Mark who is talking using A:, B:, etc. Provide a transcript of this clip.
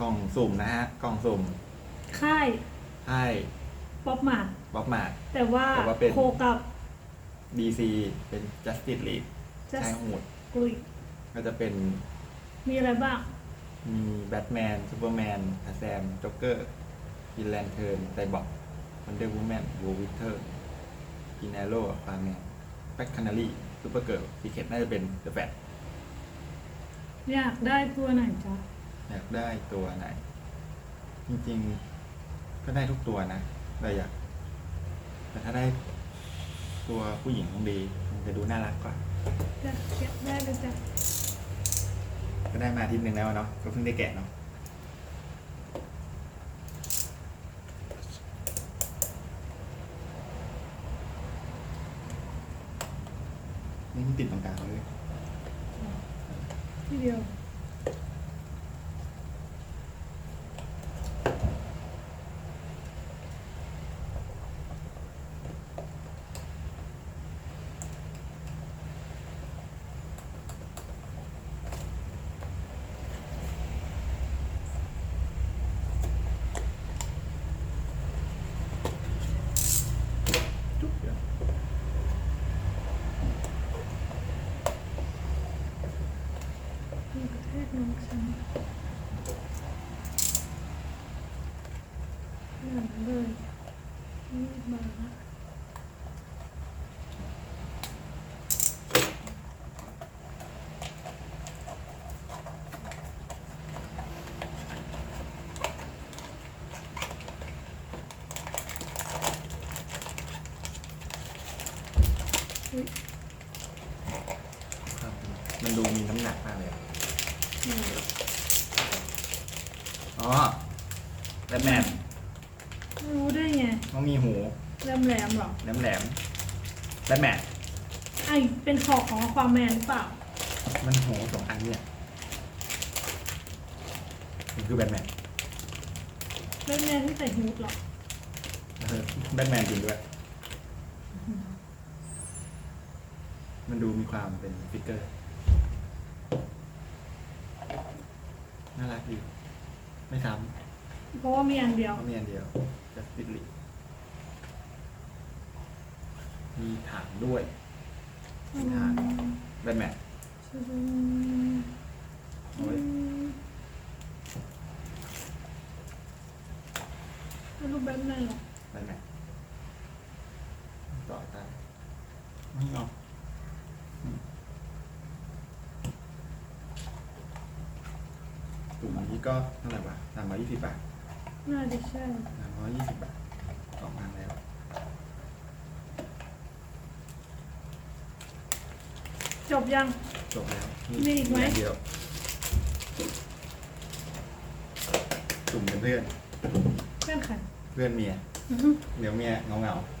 A: กล่องสุ่มนะฮะ กล่องสุ่ม
B: ค่าย
A: ให้
B: ป๊อปมาร์
A: บ๊อบมาร์
B: แต่ว่า
A: แต่ว่าเป็น
B: โคกับ
A: ดีซีเป็น Justice League
B: จัส
A: ใช่หมด
B: กุย
A: ก็จะเป็น
B: มีอะไรบ้าง
A: มีแบทแมนซูเปอร์แมนทาแซมจ็อกเกอร์กินแลนเทิร์นไซบอร์กวันเดอร์วูแมนวูวิเทอร์กินแอโร่ฟาร์แมนแบ็คคานารีซูเปอร์เกิร์ลซีเคทน่าจะเป็นเดอะแฟต
B: อยากได้ตัวไหนจ๊ะ
A: อยากได้ตัวไหน จริงๆ ก็ได้ทุกตัวนะแต่อยาก แต่ถ้าได้ตัวผู้หญิงคงดีมันจะดูน่ารักกว่า
B: จะอยากได้เลยจ้ะ
A: ก็ได้มาอาทีนึงแล้วเนาะก็เพิ่งได้แกะเนาะนี่มันติดตรงกลางเลย
B: ที่เดียว
A: จุ๊บเดียว
B: มีกระแทกน้องฉัน หนังเลยนี่มาอุ้ย
A: ครับมันดูมีน้ำหนักมากเลย
B: อืม
A: อ๋อแบทแมน
B: รู้ได้ไง
A: ต้องมีหู
B: แหลมแหลมๆหรอ
A: แหลมแหลมแบทแมน
B: ไอเป็นขอบของความแมนหรือเปล่า
A: มันหูสองอันเนี่ยมันคือแบทแมน
B: เป็นแมนที่ใส่ฮูดหรอ
A: เออแบทแมนจริงด้วย มันดูมีความเป็นฟิกเกอร์ น่ารักดี ไม่ซ้
B: เพราะว่ามีอันเดียำว
A: เพราะมีอันเดียว จัสติลีมีฐานด้วยมีฐานแบทแมนเอาไว้
B: ไม่รู้แบทแมนหรอ
A: แบทแมนต่อตามไม่เอาอืมตุ่มอันนี้ก็เท่าไหร่วะสามร้อยยี่สิบบาท
B: น่าจะใช่
A: สามร้อยยี่สิบบาทสองพันแล้ว
B: จบยัง
A: จบแล้ว
B: มีอีกไหม
A: นเดียวจุ่มเป็นเพื่อน
B: เพื่อนใคร
A: เพื่อนเมีย
B: อื้อหือ
A: เดี๋ยวเมียเงาเงาๆ